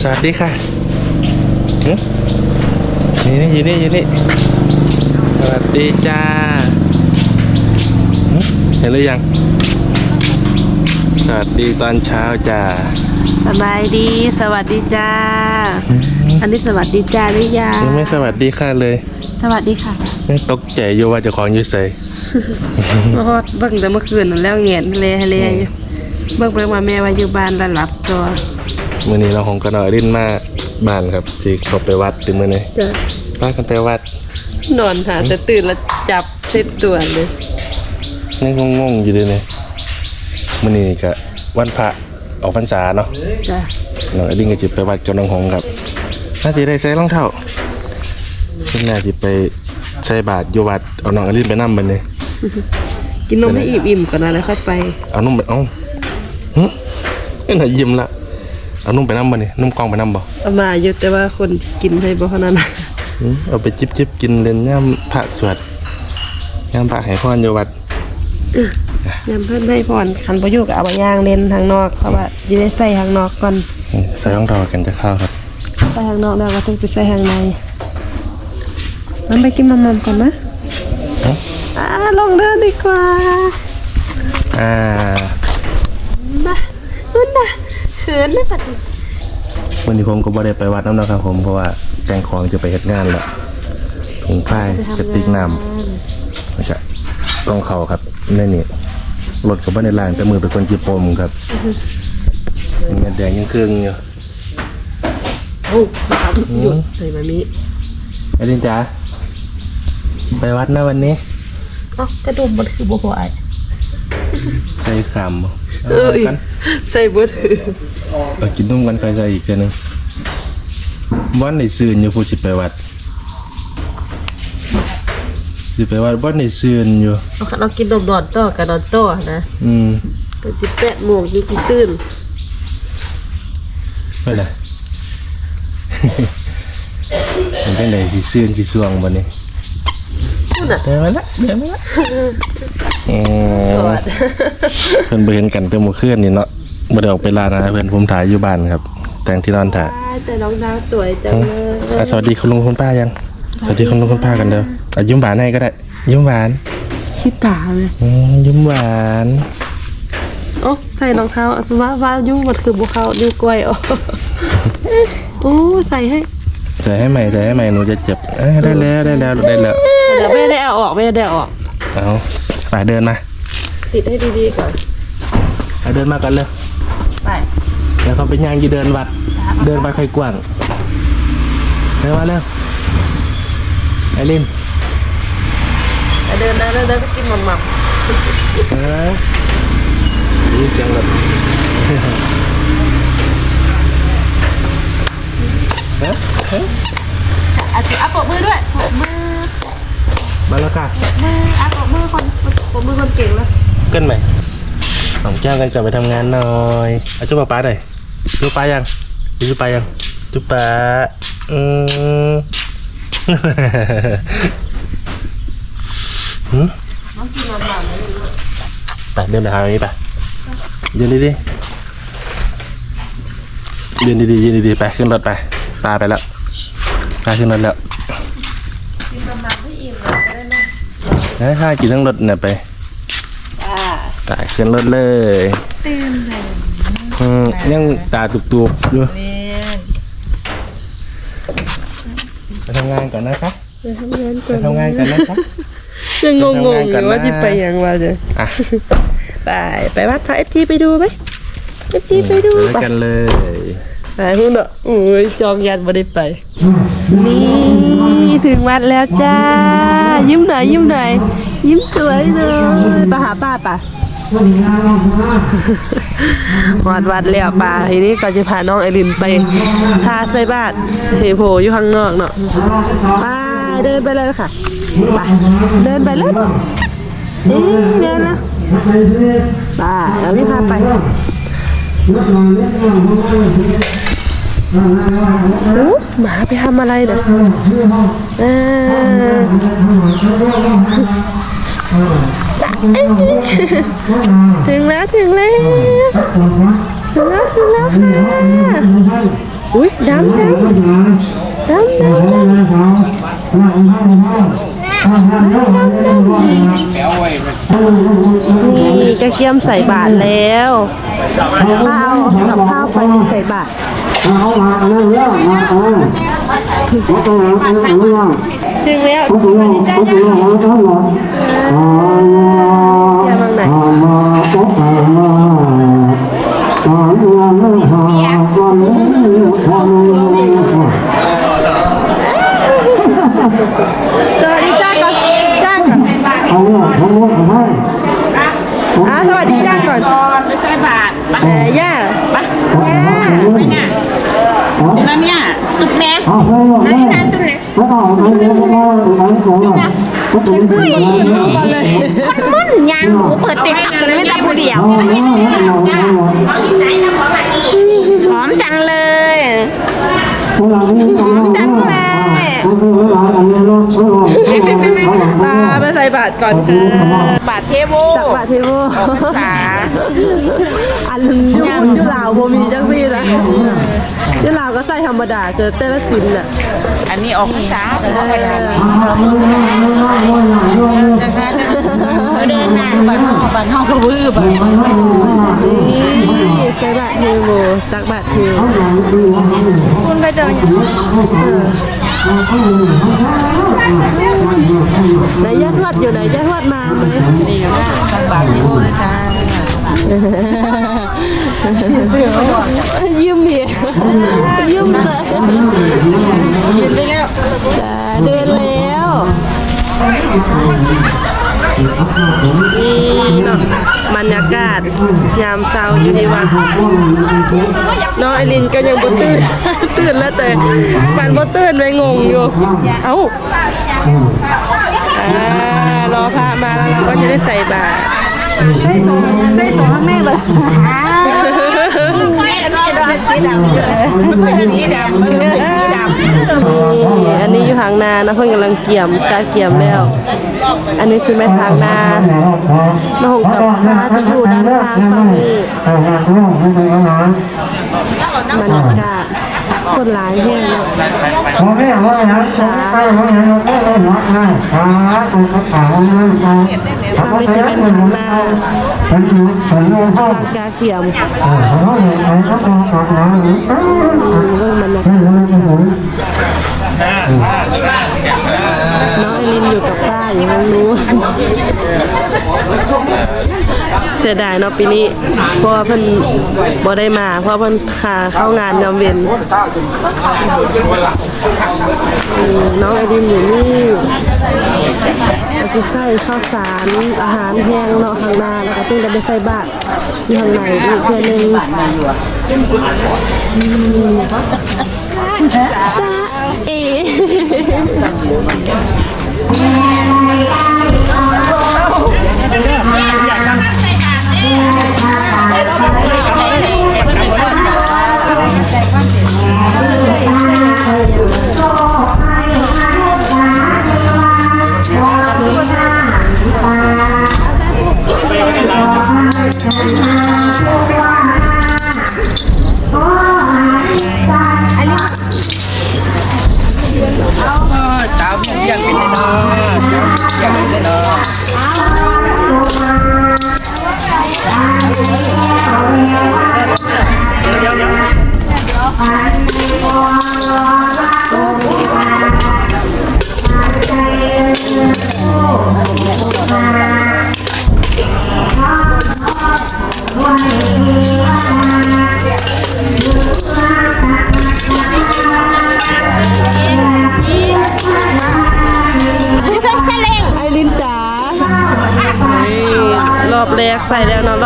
สวัสดีค่ะหึนี่นี่อยู่นี่อยู่นี่สวัสดีจ้าหึเห็นหรือยัง สวัสดีตอนเช้าจ้าสบายดี สวัสดีจ้า อันนี้สวัสดีจ้าหรือยังยังไม่สวัสดีค่ะเลย สวัสดีค่ะยังตกใจอยู่ว่าเจะของอยุ่ใส่เพราะว่าเบิ่งแต่เมื่อคืนนั่นแล้วเงียนเลยเลยอยู่เบิ่งไปมาแม่ว่าอยู่บ้านแล้วหลับตัว มื่อนี้เราคงก็นอนดิ้นมาบ้านครับที่เขาไปวัดถึงมื่อนี้จะป้ากันไปวัดนอนหาแต่ตื่นแล้วจับเซ็ตตัวเลยยังงงๆอยู่เลยเนี่ยมื่อนี้ก็วันพระออกพรรษาเนาะจ้ะน้องอดิ้งก็จิไปวัดกับน้องหงครับน่าจะได้ใส่รองเท้าขึ้นน่าจะไปใส่บาตรอยู่วัดเอาน้องอดิ้งไปนั่มบันเลยกินนมให้อิ่มๆก่อนนะแล้วค่อยไปเอานุ่มไปเอาหึนี่น่ายิ้มละ เอานุ่มไปนั่มบันเลยนุ่มกองไปนั่มบ่เอามาอยู่แต่ว่าคนกินให้บ่เท่านั้นนะหึเอาไปจิบจิบกินเล่นย่ามพระสวดย่ามพระให้พรอยู่วัดยามเพิ่นให้พรคันบ่อยู่ก็เอาไปย่างเล่นทางนอกเพราะว่าสิได้ใส่ทางนอกก่อนใส่รองเท้ากันจะเข้าครับใส่ทางนอกแล้วก็ต้องไปใส่ทางในมันไปกินมัมๆก่อนนะเอ้าอ่าลงเดินดีกว่าอ่ามานุ่นน่ะ เขินเลยปัดนี้วันนี้ผมก็บ่ได้ไปวัดน้ำนะครับ ผมเพราะว่าแต่งของจะไปเฮ็ดงานแล้วถุงผ้ากระติกน้ำแล้วก็กล้องเขาครับนี่นี่รถก็บ่ได้ล้างแต่มือเป็นคนจีปมครับเงินแดงยังเครื่องอยู่โอ้มาทำหยุดใส่แบบนี้ไอ้ดินจ๋าไปวัดนะวันนี้เอ้ากระดุมมันคือบัวหวายใส่ขามบ่ เอ้ยกันใส่บัวถือเอากินนุ่มกันใครใส่อีกแค่ยหนึงวันไหนซืนอยู่ผู้สิไปวัดสิไปวัดวันไหนซืนอยู่เอาค่ะเรากินนมนอนต่อกับนอนต่อนะอืมเป็นสิบแปดโมงยี่สิบตื่นไปเลยมันเป็นไหนสิซืนสิสวงวันนี้ นู่นน่ะเดินมาละเดินมาละเออกอดเพิ่นไปเห็นกันเต็มมือเคลื่อนนี่เนาะบ่ได้ออกไปลานะเพิ่นผมถ่ายอยู่บ้านครับ แต่งที่นอนถ่ายแต่น้องดาวสวยจังเลยอะสวัสดีคุณลุงคุณป้ายัง สวัสดีคุณลุงคุณป้ากันเด้ออะยิ้มหวานให้ก็ได้ ยิ้มหวานขี้ตาเลยอืมยิ้มหวานโอ้ใส่รองเท้าว่าว่ายุ่งมันคือบุเขานิ้วก้อยอ๋อโอ้ใส่ให้ใส่ให้ใหม่ใส่ให้ใหม่หนูจะเจ็บเอ้ยได้แล้วได้แล้วได้แล้ว เดี๋ยวไม่ได้เอาออกไม่ได้เอาออกเอาไปเดินมาติดให้ดีๆก่อนไปเดินมากันเลยไปเดี๋ยวเขาเป็นยางยีเดินวัด เดินวัดใครกว้างเดินมาเร็วไอรินไปเดินนะเดินนะไปกินหม่ำหม่เออได้ยินเสียงแบบเฮ้ยเฮ้ยำอาจจะอะปรบมือด้วยปรบมือ มาแล้วค่ะมืออะปรบมือคนปรบมือคนเก่งแล้วเกินไหมสองแก้วกันกลับไปทำงานหน่อยเอาจุ๊บป้าหน่อยจุ๊บป้ายังจุ๊บป้ายังจุ๊บป้าอืมหืมน้องกินหม่ำหม่ำเลยไปเดินไปทางนี้ไปเดินดีๆเดินดีๆยืนดีๆไปขึ้นรถไปปลาไปแล้วปลาขึ้นรถแล้ว ไม่นะข้ากินทั้งรถเนี่ยไปอ่าไปขึ้นรถเลยตื่นเลยอืมยังตาตุบๆอยู่เรียนไปทำงานก่อนนะคะไปทำงานก่ไปอนทำงานก่อนนะคะยังงงๆอไปทำงานก่อนยู่ว่านะที่ไปยังวะเดี๋ยวอะไปไปวัดพระเอฟจีไปดูไหมเอฟจีไปดูไปไปกันเลย ไปหุ่นอะโอ้ยจองยันไม่ได้ไป นี่ถึงวัดแล้วจ้า ยิ้มหน่อยยิ้มหน่อยยิ้มสวยเลยไปหาป้าป่ะวัดวัดแล้วป่าทีนี้ก็จะพาน้องไอรินไปทาใส่บาตรเฮโพอยู่ข้างนอกเนาะไปเดินไปเลยค่ะไปเดินไปเลยนี่เดินนะไปแล้วนี่พาไปโอ้ หมาไปทำอะไรเนี่ยเออถึงแล้วถึงแล้วถึงแล้วถึงแล้วค่ะอุ้ยดำดำดำดำนี่กระเกียมใส่บาทแล้วข้าว กับข้าวไปใส่บาทถึงแล้ว ติดตักมันไม่แต่ผู้เดียวหอมจังเลยหอมจังเลย บาทก่อนค่ะบาทเทโวตักบาทเทโบภาษาอันยุยุลาวบ่มีจังซี่นะยุลาวก็ใส่ธรรมดาเจอแต่ละสินน่ะอันนี้ออกภาษาสุภาพดาเดินมาบ้านนอกบ้านนอกก็วื้อบ้านนี่ใส่บาทเทโบตักบาทเทโบคุณไปเจอ ไหนย่าทวดอยู่ไหนย่าทวดมาไหมนี่อยู่นะทางบาทเทโวนะจ๊ะยืมเมียยืมเลยยืนได้แล้วเดินแล้ว นี่เนาะบรรยากาศ ยามเช้าอยู่ที่ว่าน้องไอรินก็ยังบ่ตื่น ตื่นแล้วแต่ปันบ่ตื่นไปงงอยู่ เอ้าอ่ารอพระมาแล้วเราก็จะได้ใส่บาตรได้ส่งให้แม่บ้ สีดำสีดำไม่เป็นสีดงไม่เป็นสีดำนี่อันนี้อยู่ทางนานะเพิ่นกำลังเกี่ยมกาเกี่ยมแล้ว อันนี้คือแม่ทางนาน้องกับพาที่อยู่ด้านข้างฝั่งนี้บรรยากาศคนหลายแห่งเนาะทางนี้จะเป็นทางนาทางกาเกี่ยมเรื่องบรรยากาศน้องไอรินอยู่กับป้าอยู่างนู้นเสียดายเนาะปีนี้เพราะว่าเพิ่นบ่ได้มา เพราะเพิ่นขาเข้างานยามเย็นอืมน้องไอรินอยู่นี่ คือใส่ข้าวสารอาหารแห้งเนาะข้างหน้าแล้วก็ตึ้งจะไปใส่บาตรที่ข้างในอีกเพื่อนึงอืมจ้าเอส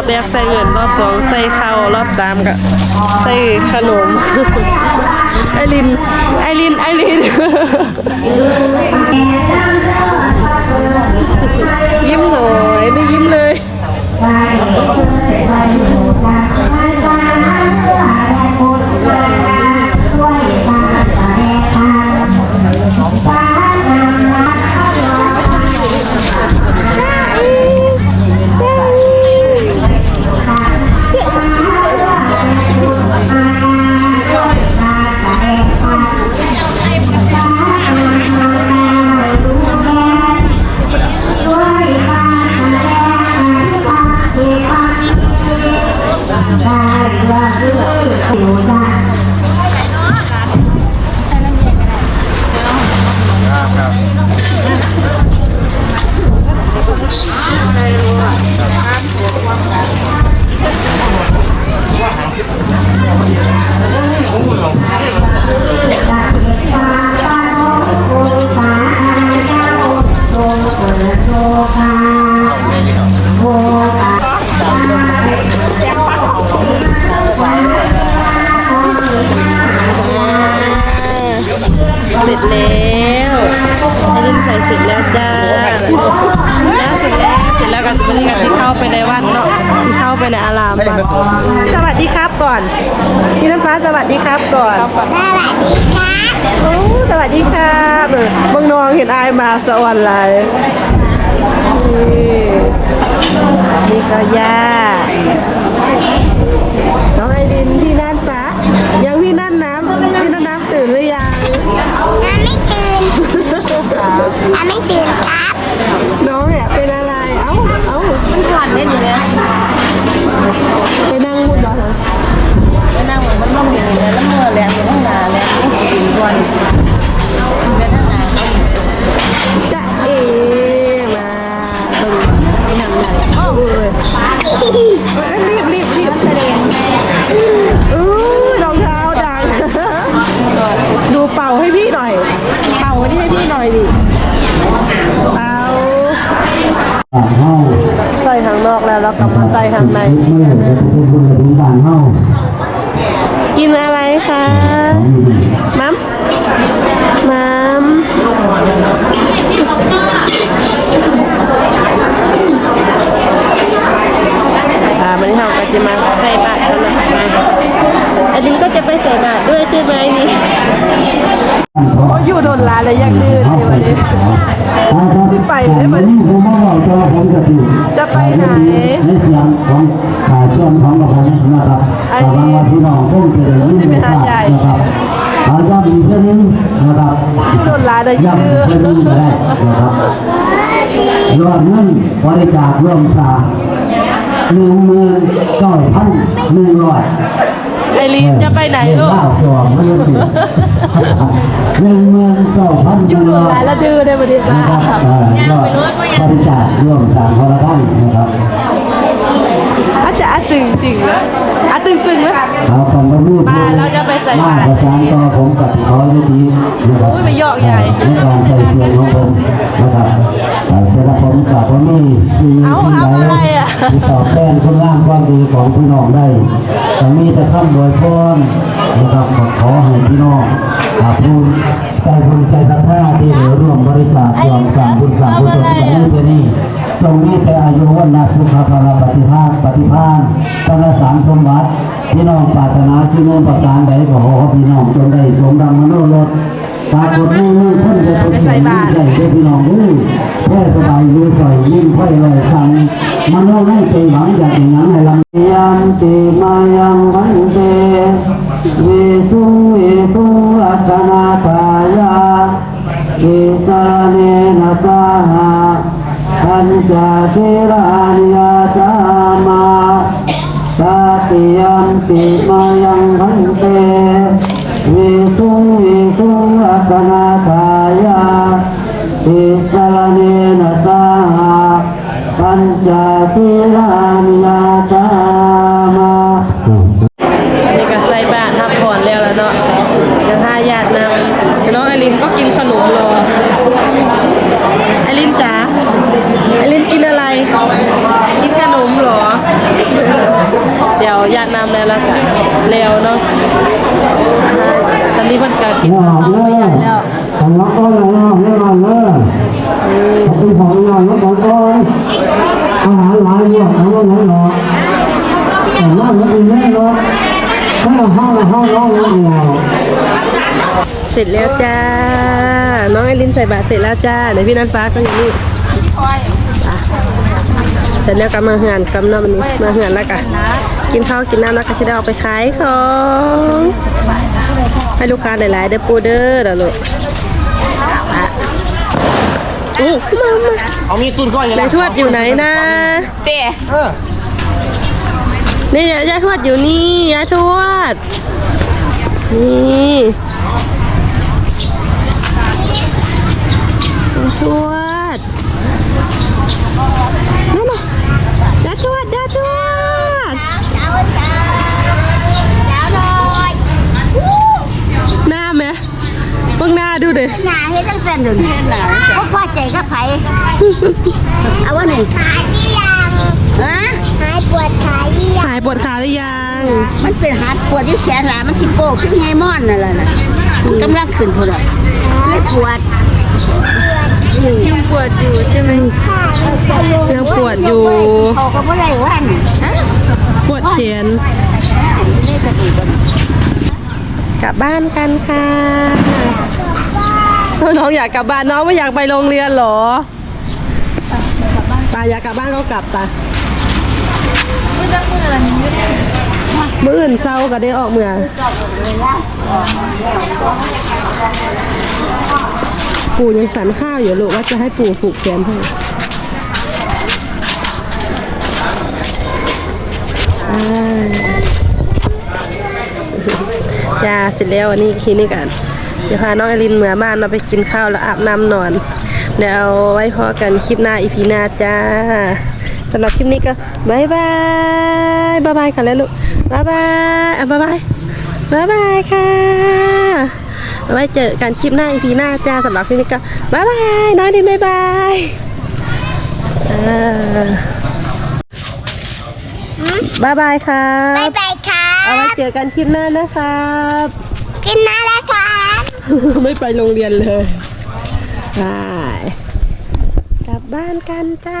อบแรกใส่เงินรอบสองใส่ข้าวรอบสามก็ใส่ขนมไอรินไอรินไอรินยิ้มหน่อยไม่ยิ้มเลย แล้วไอรินใส่เสร็จแล้วจ้าแล้วเสร็จแล้วเสร็จแล้วกันบริการที่เข้าไปในวัดเนาะที่เข้าไปในอารามวัดสวัสดีครับก่อนพี่น้ำฟ้าสวัสดีครับก่อนสวัสดีครับโอ้สวัสดีครับเออเบิ่งน้องเห็นอายมาสวรรค์เลยนี่นี่ก็ย่าน้องไอรินพี่นั่นฟ้า อยดิเป่าบ้าใส่ข้างนอกแล้วเรากลับมาใส่ข้างใน กินอะไรคะมัมมัมอ่ามันนี้เราก็จะมาใส่บาตรกันนะมาอันนี้ก็จะไปใส่บาตรด้วยใช่ไหมนี่ อ้อยู่โดนลาเลยยากดื้อเลยวันนี้ขึ้นไปได้ไหมจะไปไหนในเสียงของขาช่วงของผมนะครับไอ้แต่ว่าพี่น้องคงจะได้ยินนะครับเอาย้ำอีกเพื่อนนะครับโดนลาเลยยากย้ำดื้อเพื่อนึงก็ได้นะครับยอดเงินบริจาคร่วมสร้าหนึ่งหมื่นเก้าพันหนึ่งร้อย ไอรีนจะไปไหนลูกข้าวสองไม่ได้สิหนึ่งหมื่นสองพันอยู่โดนร้อลายแล้วดื้อได้วันนี้นะค่ะครับเอ่อยอดบริจาคร่วมสามคนละท่านนะครับอาจจะอาตึงจริงนะอาตึงตึงไหมเอาคำว่ารูปมาเราจะไป ใส่บาตรมาประสานต่อผมกับเขาได้ดีนะครับอุ้ยไปยอกใหญ่ในการใส่เสียงของผมนะครับเอ่อสำหรับผมกับผมนี่มีเอาที่เอาไหนอะไรอะที่ตอบแทนคุณงามความดีของพี่น้องได้ตรงนี้จะทำโดยพรนะครับขอขอให้พี่น้องอาภูมิใจบุญใจศรัทธาที่ได้ร่วมบริจาครวมสร้างบุญสร้างบุญสร้างบุญในที่นี้ตรงนี้แต่อายุวันนาสุขภาพปฏิภาณปฏิภาณตนสารสมบัติ พี่น้องปรารถนาสิ่งนู้นประการใดก็ขอพี่น้องจงได้สมดังมโนรสปรากฏมือมือคนจะทุกสิ่งนี้ใจเด้อพี่น้องด้อแค่สบายอยู่สอยยิ่งค่อยลอยสั่งมโนให้ใจหวังอยากอย่างนั้นให้ลำยันติมายังวันเตเวสุเวสุรัตนาตายาเกสรเนนะสาหาปัญจศีลานิยาจามา ติยันติมายังพันเตวิสุงวิสุงรัตนาทายาติสลเนนะสาหาปัญจศีลานิยาจามา ล้วละกันแล้วเนาะตอนนี้มันก็กินว่าข้าวเลิไปใหญ่กแล้วทำรักก็เลยเนาะให้มาเลิกเป็นของหน่อยก็ขอก่อนอาหารหลายอย่างทั้งนั้นเนาะแต่ว่ามันเป็นแม่เนาะถ้าห้องห้องน้องน้องเราเสร็จแล้วจ้า น้องไอรินใส่บาตรเสร็จแล้วจ้าเดี๋ยวพี่นันฟ้าก็อยู่นี่อะเสร็จแล้วก็มาเหือนกำน้ำมันนี้มาเหือนแล้วกัน กินข้าวกินน้ำแล้วก็จะได้เอาไปขายของให้ลูกค้าหลายๆเด้อปูเด้อเดี๋ยวลูกอะอู้มามาเอามีตุนก้อนอย่างยายทวดอยู่ไหนนะ เตะนี่ยายทวดอยู่นี่ยายทวด นี่ยายทวดนั่นน่ะยายทวดยายทวด เจ้าจ้าเจ้าหน่อย หน้าไหมเบิ่งหน้าดูดิหนาเฮ็ดจังเส้นเดี๋ยวนี้เพราะพ่อใจกับไผเอาว่าหนึ่งขายที่ยังฮะหายปวดขายที่ยังหายปวดขาหรือยัง มันเป็นหัดปวดที่แขนหลามันสิโปกขึ้นไงม่อนนั่นแหละนะอืกำลังขึ้นพุ่นอะไม่ปวดยังปวดอยู่ใช่ไหมยังปวดอยู่เขาก็ไม่ได้วันฮะปวดแขนนี่กระดูกมันกลับบ้านกันค่ะ น้องอยากกลับบ้านน้องไม่อยากไปโรงเรียนหรอตาอยากกลับบ้านก็กลับตามื่ออื่นเศร้าก็ได้ออกเมืองปู่ยังสันข้าวอยู่ลูกว่าจะให้ปู่ผูกแขนให้จ้าเสร็จแล้ววันนี้คลินิกกัน ดี๋ยวพาน้องไอรินเหมือบ้านเราไปกินข้าวแล้วอาบน้ำนอน เดี๋ยวเอาไว้พอกันคลิปหน้าอีพีหน้าจ้าสำหรับคลิปนี้ก็บายบายบายบายกันแล้วลูกบายบายอะบายบายบายบายค่ะเอาไว้เจอกันคลิปหน้าอีพีหน้าจ้าสำหรับคลิปนี้ก็บายบายน้อยดินบายบายอ่าบายบายครับบ๊ายบายครัเอาไว้บเจอกันคลิปหน้านะครับกินน้ำแล้วครับ ไม่ไปโรงเรียนเลยไปกลับบ้านกันจ้า